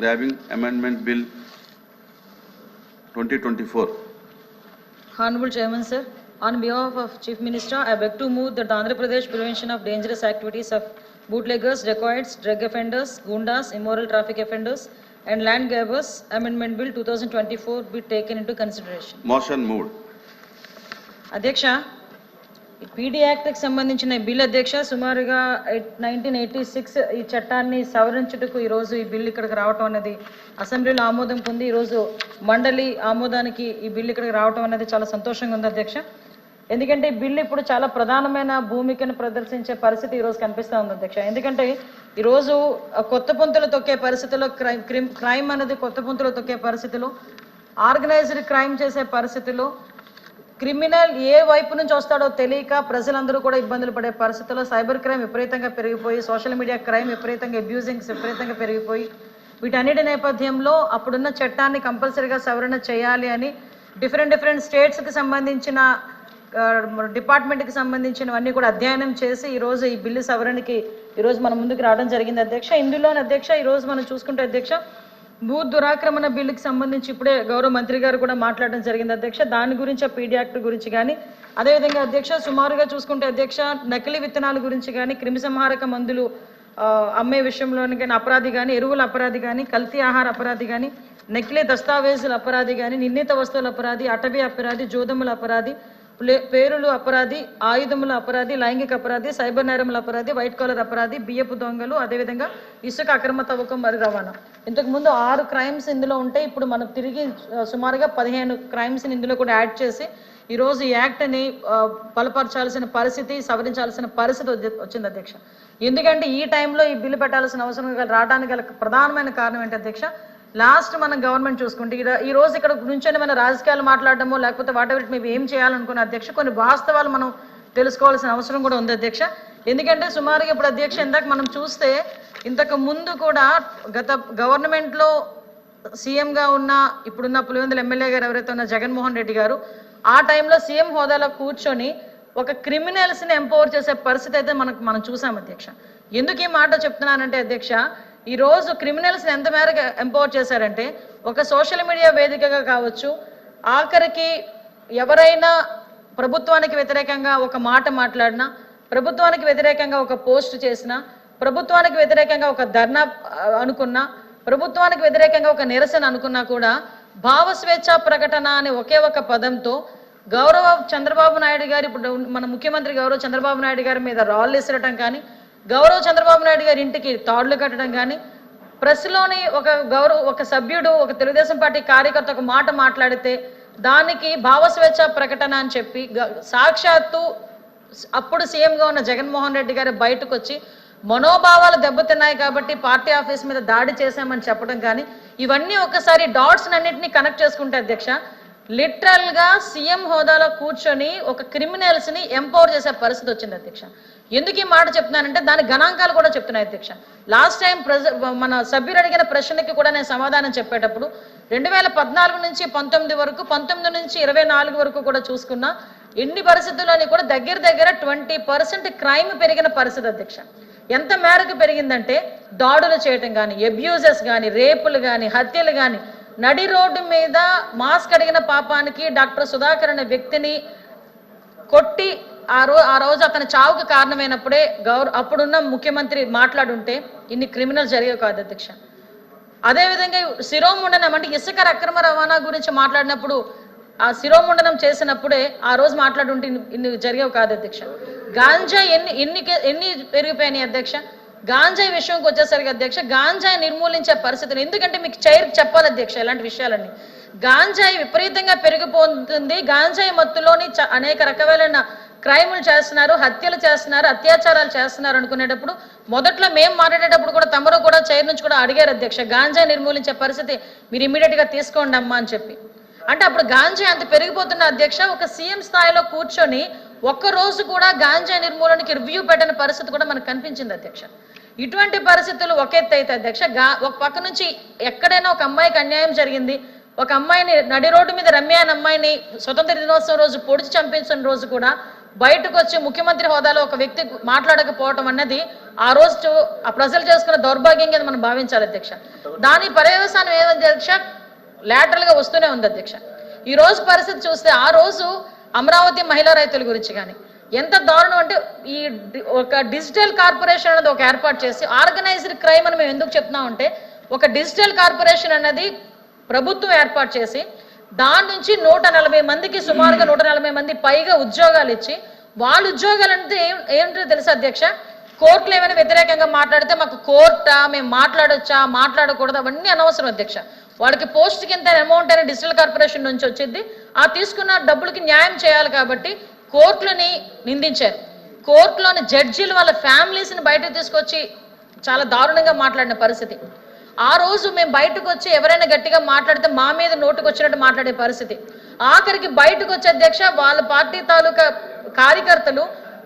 Grabbing Amendment Bill 2024. Honorable Chairman, sir, on behalf of Chief Minister, I beg to move that the Andhra Pradesh Prevention of Dangerous Activities of Bootleggers, Dacoits, Drug Offenders, Gundas, Immoral Traffic Offenders, and Land Grabbers Amendment Bill 2024 be taken into consideration. Motion moved. Adyaksha. PD యాక్ట్కి సంబంధించిన bill అధ్యక్ష సుమారుగా nineteen eighty six ఈ చట్టాన్ని సవరించుటకు ఈరోజు ఈ bill ఇక్కడికి రావటం అనేది అసెంబ్లీలో ఆమోదం పొంది ఈరోజు మండలి ఆమోదానికి ఈ బిల్ ఇక్కడికి రావటం అనేది చాలా సంతోషంగా ఉంది అధ్యక్ష. ఎందుకంటే ఈ బిల్లు ఇప్పుడు చాలా ప్రధానమైన భూమికను ప్రదర్శించే పరిస్థితి ఈరోజు కనిపిస్తూ ఉంది అధ్యక్ష. ఎందుకంటే ఈరోజు కొత్త పుంతలు తొక్కే పరిస్థితిలో క్రైమ్ క్రైమ్ అనేది కొత్త పుంతలు తొక్కే పరిస్థితిలో ఆర్గనైజ్డ్ క్రైమ్ చేసే పరిస్థితిలో క్రిమినల్ ఏ వైపు నుంచి వస్తాడో తెలియక ప్రజలందరూ కూడా ఇబ్బందులు పడే పరిస్థితుల్లో సైబర్ క్రైమ్ విపరీతంగా పెరిగిపోయి సోషల్ మీడియా క్రైమ్ విపరీతంగా అబ్యూజింగ్స్ విపరీతంగా పెరిగిపోయి వీటన్నిటి నేపథ్యంలో అప్పుడున్న చట్టాన్ని కంపల్సరీగా సవరణ చేయాలి అని డిఫరెంట్ డిఫరెంట్ స్టేట్స్కి సంబంధించిన డిపార్ట్మెంట్కి సంబంధించినవన్నీ కూడా అధ్యయనం చేసి ఈరోజు ఈ బిల్లు సవరణకి ఈరోజు మన ముందుకు రావడం జరిగింది అధ్యక్ష. ఇందులోని అధ్యక్ష ఈరోజు మనం చూసుకుంటే అధ్యక్ష భూ దురాక్రమణ బిల్లుకి సంబంధించి ఇప్పుడే గౌరవ మంత్రి గారు కూడా మాట్లాడడం జరిగింది. అధ్యక్ష దాని గురించి ఆ పీడీ యాక్ట్ గురించి కానీ అదేవిధంగా అధ్యక్ష సుమారుగా చూసుకుంటే అధ్యక్ష నకిలీ విత్తనాల గురించి కానీ క్రిమిసంహారక మందులు అమ్మే విషయంలోని కానీ అపరాధి కానీ ఎరువుల అపరాధి కానీ కల్తీ ఆహార అపరాధి కానీ నకిలీ దస్తావేజుల అపరాధి కానీ నిర్ణీత వస్తువుల అపరాధి అటవీ అపరాధి జోదముల అపరాధి పేరులు అపరాధి ఆయుధముల అపరాధి లైంగిక అపరాధి సైబర్ నేరముల అపరాధి వైట్ కాలర్ అపరాధి బియ్యపు దొంగలు అదేవిధంగా ఇసుక అక్రమ తవ్వకం మరియు రవాణా. ఇంతకుముందు ఆరు క్రైమ్స్ ఇందులో ఉంటే ఇప్పుడు మనం తిరిగి సుమారుగా పదిహేను క్రైమ్స్ని ఇందులో కూడా యాడ్ చేసి ఈరోజు ఈ యాక్ట్ని బలపరచాల్సిన పరిస్థితి సవరించాల్సిన పరిస్థితి వచ్చింది అధ్యక్ష. ఎందుకంటే ఈ టైంలో ఈ బిల్లు పెట్టాల్సిన అవసరం రావడానికి గల ప్రధానమైన కారణం ఏంటి అధ్యక్ష? లాస్ట్ మనం గవర్నమెంట్ చూసుకుంటే ఈ రోజు ఇక్కడ నుంచొని మన రాజకీయాలు మాట్లాడడమో లేకపోతే వాట్ ఎవర్ మేము ఏం చేయాలనుకున్న అధ్యక్ష కొన్ని వాస్తవాలు మనం తెలుసుకోవాల్సిన అవసరం కూడా ఉంది అధ్యక్ష. ఎందుకంటే సుమారుగా ఇప్పుడు అధ్యక్ష ఇందాక మనం చూస్తే ఇంతకు ముందు కూడా గత గవర్నమెంట్లో సీఎంగా ఉన్న ఇప్పుడున్న పులివెందుల ఎమ్మెల్యే గారు ఎవరైతే ఉన్న జగన్మోహన్ రెడ్డి గారు ఆ టైంలో సీఎం హోదాలో కూర్చొని ఒక క్రిమినల్స్ని ఎంపవర్ చేసే పరిస్థితి అయితే మనకు మనం చూసాం అధ్యక్ష. ఎందుకు ఈ మాట చెప్తున్నానంటే అధ్యక్ష ఈరోజు క్రిమినల్స్ క్రిమినల్స్ని ఎంత మేరకు ఎంపవర్ చేశారంటే ఒక సోషల్ మీడియా వేదికగా కావచ్చు ఆఖరికి ఎవరైనా ప్రభుత్వానికి వ్యతిరేకంగా ఒక మాట మాట్లాడినా ప్రభుత్వానికి వ్యతిరేకంగా ఒక పోస్ట్ చేసినా ప్రభుత్వానికి వ్యతిరేకంగా ఒక ధర్నా అనుకున్నా ప్రభుత్వానికి వ్యతిరేకంగా ఒక నిరసన అనుకున్నా కూడా భావ స్వేచ్ఛ ప్రకటన అనే ఒకే ఒక పదంతో గౌరవ చంద్రబాబు నాయుడు గారు ఇప్పుడు మన ముఖ్యమంత్రి గౌరవ చంద్రబాబు నాయుడు గారి మీద రాళ్ళు ఇసరటం కానీ గౌరవ చంద్రబాబు నాయుడు గారి ఇంటికి తాడులు కట్టడం కానీ ప్రెస్లోని ఒక గౌరవ ఒక సభ్యుడు ఒక తెలుగుదేశం పార్టీ కార్యకర్త ఒక మాట మాట్లాడితే దానికి భావస్వేచ్ఛ ప్రకటన అని చెప్పి సాక్షాత్తు అప్పుడు సీఎంగా ఉన్న జగన్మోహన్ రెడ్డి గారు బయటకు వచ్చి మనోభావాలు దెబ్బతిన్నాయి కాబట్టి పార్టీ ఆఫీస్ మీద దాడి చేశామని చెప్పడం కానీ ఇవన్నీ ఒకసారి డాట్స్ అన్నింటినీ కనెక్ట్ చేసుకుంటే అధ్యక్ష లిటరల్గా సీఎం హోదాలో కూర్చొని ఒక క్రిమినల్స్ని ఎంపవర్ చేసే పరిస్థితి వచ్చింది అధ్యక్ష. ఎందుకు ఈ మాట చెప్తున్నానంటే దాని గణాంకాలు కూడా చెప్తున్నాయి అధ్యక్ష. లాస్ట్ టైం ప్రజ మన సభ్యులు అడిగిన ప్రశ్నకి కూడా నేను సమాధానం చెప్పేటప్పుడు రెండు వేల పద్నాలుగు నుంచి పంతొమ్మిది వరకు పంతొమ్మిది నుంచి ఇరవై నాలుగు వరకు కూడా చూసుకున్నా ఎన్ని పరిస్థితుల్లోని కూడా దగ్గర దగ్గర ట్వంటీ పర్సెంట్ క్రైమ్ పెరిగిన పరిస్థితి అధ్యక్ష. ఎంత మేరకు పెరిగిందంటే దాడులు చేయటం కానీ అబ్యూజెస్ కానీ రేపులు కానీ హత్యలు కానీ నడి రోడ్డు మీద మాస్క్ అడిగిన పాపానికి డాక్టర్ సుధాకర్ అనే వ్యక్తిని కొట్టి ఆ రో ఆ రోజు అతని చావుకు కారణమైనప్పుడే గౌరవ అప్పుడున్న ముఖ్యమంత్రి మాట్లాడుంటే ఇన్ని క్రిమినల్ జరిగేవి కాదు అధ్యక్ష. అదేవిధంగా శిరోముండనం అంటే ఇసుక అక్రమ రవాణా గురించి మాట్లాడినప్పుడు ఆ శిరోముండనం చేసినప్పుడే ఆ రోజు మాట్లాడుంటే ఇన్ని- జరిగేవి కాదు అధ్యక్ష. గాంజా ఎన్ని ఎన్ని ఎన్ని పెరిగిపోయినాయి అధ్యక్ష? గాంజాయి విషయంకి వచ్చేసరికి అధ్యక్ష గాంజాయి నిర్మూలించే పరిస్థితులు ఎందుకంటే మీకు చైర్ చెప్పాలి అధ్యక్ష ఇలాంటి విషయాలన్నీ. గాంజాయి విపరీతంగా పెరిగిపోతుంది గాంజాయి మత్తులోని చ- అనేక రకమైన క్రైములు చేస్తున్నారు హత్యలు చేస్తున్నారు అత్యాచారాలు చేస్తున్నారు అనుకునేటప్పుడు మొదట్లో మేము మాట్లాడేటప్పుడు కూడా తమరు కూడా చైర్ నుంచి కూడా అడిగారు అధ్యక్ష. గాంజా నిర్మూలించే పరిస్థితి మీరు ఇమీడియట్గా తీసుకోండి అమ్మా అని చెప్పి. అంటే అప్పుడు గాంజా అంత పెరిగిపోతున్న అధ్యక్ష ఒక సీఎం స్థాయిలో కూర్చొని ఒక్క రోజు కూడా గాంజా నిర్మూలనకి రివ్యూ పెట్టని పరిస్థితి కూడా మనకు కనిపించింది అధ్యక్ష. ఇటువంటి పరిస్థితులు ఒక ఎత్తు అయితే అధ్యక్ష గా ఒక పక్క నుంచి ఎక్కడైనా ఒక అమ్మాయికి అన్యాయం జరిగింది ఒక అమ్మాయిని నడి రోడ్డు మీద రమ్య అనే అమ్మాయిని స్వతంత్ర దినోత్సవం రోజు పొడిచి చంపించిన రోజు కూడా బయటకు వచ్చి ముఖ్యమంత్రి హోదాలో ఒక వ్యక్తి మాట్లాడకపోవటం అన్నది ఆ రోజు ఆ ప్రజలు చేసుకున్న దౌర్భాగ్యం కింద మనం భావించాలి అధ్యక్ష. దాని పర్యవసానం ఏదంటే అధ్యక్ష? గా వస్తూనే ఉంది అధ్యక్ష. ఈ రోజు పరిస్థితి చూస్తే ఆ రోజు అమరావతి మహిళా రైతుల గురించి కానీ ఎంత దారుణం అంటే ఈ ఒక డిజిటల్ కార్పొరేషన్ అనేది ఒక ఏర్పాటు చేసి ఆర్గనైజ్డ్ క్రైమ్ అని మేము ఎందుకు చెప్తున్నాం అంటే ఒక డిజిటల్ కార్పొరేషన్ అనేది ప్రభుత్వం ఏర్పాటు చేసి దాని నుంచి నూట నలభై మందికి సుమారుగా నూట నలభై మంది పైగా ఉద్యోగాలు ఇచ్చి వాళ్ళ ఉద్యోగాలు అంటే ఏం ఏంటో తెలుసా అధ్యక్ష? కోర్టులు ఏమైనా వ్యతిరేకంగా మాట్లాడితే మాకు కోర్టా మేము మాట్లాడొచ్చా మాట్లాడకూడదు అవన్నీ అనవసరం అధ్యక్ష. వాళ్ళకి పోస్ట్ కింద అమౌంట్ అనేది డిజిటల్ కార్పొరేషన్ నుంచి వచ్చింది. ఆ తీసుకున్న డబ్బులకి న్యాయం చేయాలి కాబట్టి కోర్టులని నిందించారు. కోర్టులోని జడ్జీలు వాళ్ళ ఫ్యామిలీస్ని బయటకు తీసుకొచ్చి చాలా దారుణంగా మాట్లాడిన పరిస్థితి. ఆ రోజు మేము బయటకు వచ్చి ఎవరైనా గట్టిగా మాట్లాడితే మా మీద నోటుకు వచ్చినట్టు మాట్లాడే పరిస్థితి. ఆఖరికి బయటకు వచ్చే అధ్యక్ష వాళ్ళ పార్టీ తాలూకా కార్యకర్తలు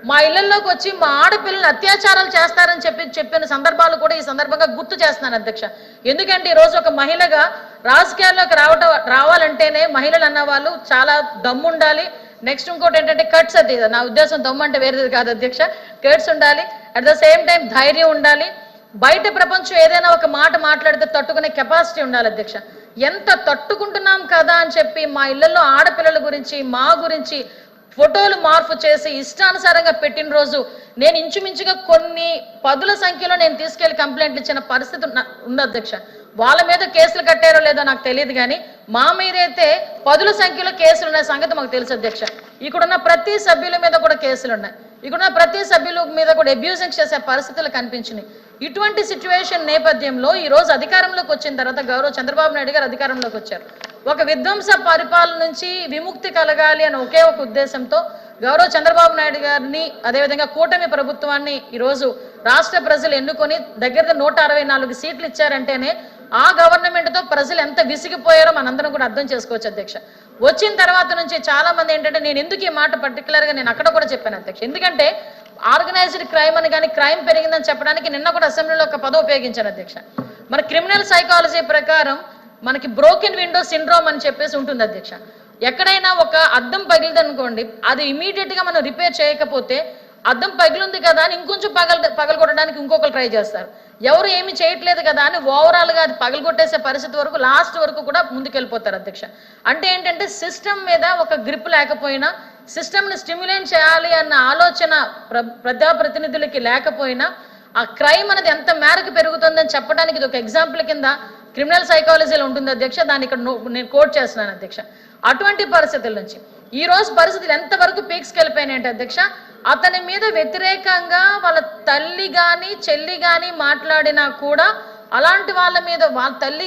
మా ఇళ్ళలోకి వచ్చి మా ఆడపిల్లలు అత్యాచారాలు చేస్తారని చెప్పి చెప్పిన సందర్భాలు కూడా ఈ సందర్భంగా గుర్తు చేస్తున్నాను అధ్యక్ష. ఎందుకంటే ఈ రోజు ఒక మహిళగా రాజకీయాల్లోకి రావటం రావాలంటేనే మహిళలు అన్న వాళ్ళు చాలా దమ్ము ఉండాలి నెక్స్ట్ ఇంకోటి ఏంటంటే కట్స్ అది. నా ఉద్దేశం దమ్ము అంటే వేరేది కాదు అధ్యక్ష. కట్స్ ఉండాలి. అట్ ద సేమ్ టైం ధైర్యం ఉండాలి. బయట ప్రపంచం ఏదైనా ఒక మాట మాట్లాడితే తట్టుకునే కెపాసిటీ ఉండాలి అధ్యక్ష. ఎంత తట్టుకుంటున్నాం కదా అని చెప్పి మా ఇళ్ళలో ఆడపిల్లల గురించి మా గురించి ఫోటోలు మార్పు చేసి ఇష్టానుసారంగా పెట్టిన రోజు నేను ఇంచుమించుగా కొన్ని పదుల సంఖ్యలో నేను తీసుకెళ్ళి కంప్లైంట్లు ఇచ్చిన పరిస్థితి ఉన్న- ఉంది అధ్యక్ష. వాళ్ళ మీద కేసులు కట్టారో లేదో నాకు తెలియదు కానీ మా మీద అయితే పదుల సంఖ్యలో కేసులు ఉన్న సంగతి మాకు తెలుసు అధ్యక్ష. ఇక్కడున్న ప్రతి సభ్యుల మీద కూడా కేసులు ఉన్నాయి. ఇక్కడున్న ప్రతి సభ్యుల మీద కూడా అబ్యూజింగ్ చేసే పరిస్థితులు కనిపించినాయి. ఇటువంటి సిచ్యువేషన్ నేపథ్యంలో ఈరోజు అధికారంలోకి వచ్చిన తర్వాత గౌరవ చంద్రబాబు నాయుడు గారు అధికారంలోకి వచ్చారు. ఒక విధ్వంస పరిపాలన నుంచి విముక్తి కలగాలి అనే ఒకే ఒక ఉద్దేశంతో గౌరవ చంద్రబాబు నాయుడు గారిని అదేవిధంగా కూటమి ప్రభుత్వాన్ని ఈరోజు రాష్ట్ర ప్రజలు ఎన్నుకొని దగ్గర నూట అరవై నాలుగు సీట్లు ఇచ్చారంటేనే ఆ గవర్నమెంట్తో ప్రజలు ఎంత విసిగిపోయారో మనందరం కూడా అర్థం చేసుకోవచ్చు అధ్యక్ష. వచ్చిన తర్వాత నుంచి చాలా మంది ఏంటంటే నేను ఎందుకు ఈ మాట పర్టికులర్గా నేను అక్కడ కూడా చెప్పాను అధ్యక్ష. ఎందుకంటే ఆర్గనైజ్డ్ క్రైమ్ అని కానీ క్రైమ్ పెరిగిందని చెప్పడానికి నిన్న కూడా అసెంబ్లీలో ఒక పదవి ఉపయోగించాను అధ్యక్ష. మన క్రిమినల్ సైకాలజీ ప్రకారం మనకి బ్రోకెన్ విండో సిండ్రోమ్ అని చెప్పేసి ఉంటుంది అధ్యక్ష. ఎక్కడైనా ఒక అద్దం పగిలిదనుకోండి అది ఇమీడియట్గా మనం రిపేర్ చేయకపోతే అద్దం పగిలింది కదా అని ఇంకొంచెం పగల పగలగొట్టడానికి ఇంకొకరు ట్రై చేస్తారు. ఎవరు ఏమి చేయట్లేదు కదా అని ఓవరాల్గా అది పగలగొట్టేసే పరిస్థితి వరకు లాస్ట్ వరకు కూడా ముందుకెళ్ళిపోతారు అధ్యక్ష. అంటే ఏంటంటే సిస్టమ్ మీద ఒక గ్రిప్ లేకపోయినా సిస్టమ్ని స్టిమ్యులేట్ చేయాలి అన్న ఆలోచన ప్ర ప్రజాప్రతినిధులకి లేకపోయినా ఆ క్రైమ్ అనేది ఎంత మేరకు పెరుగుతుందని చెప్పడానికి ఇది ఒక ఎగ్జాంపుల్ కింద క్రిమినల్ సైకాలజీలో ఉంటుంది అధ్యక్ష. దాన్ని ఇక్కడ నేను కోట్ చేస్తున్నాను అధ్యక్ష. అటువంటి పరిస్థితుల నుంచి ఈ రోజు పరిస్థితులు ఎంతవరకు పీక్స్కెళ్ళిపోయినాయి అంటే అధ్యక్ష అతని మీద వ్యతిరేకంగా వాళ్ళ తల్లి కానీ చెల్లి కానీ మాట్లాడినా కూడా అలాంటి వాళ్ళ మీద వాళ్ళ తల్లి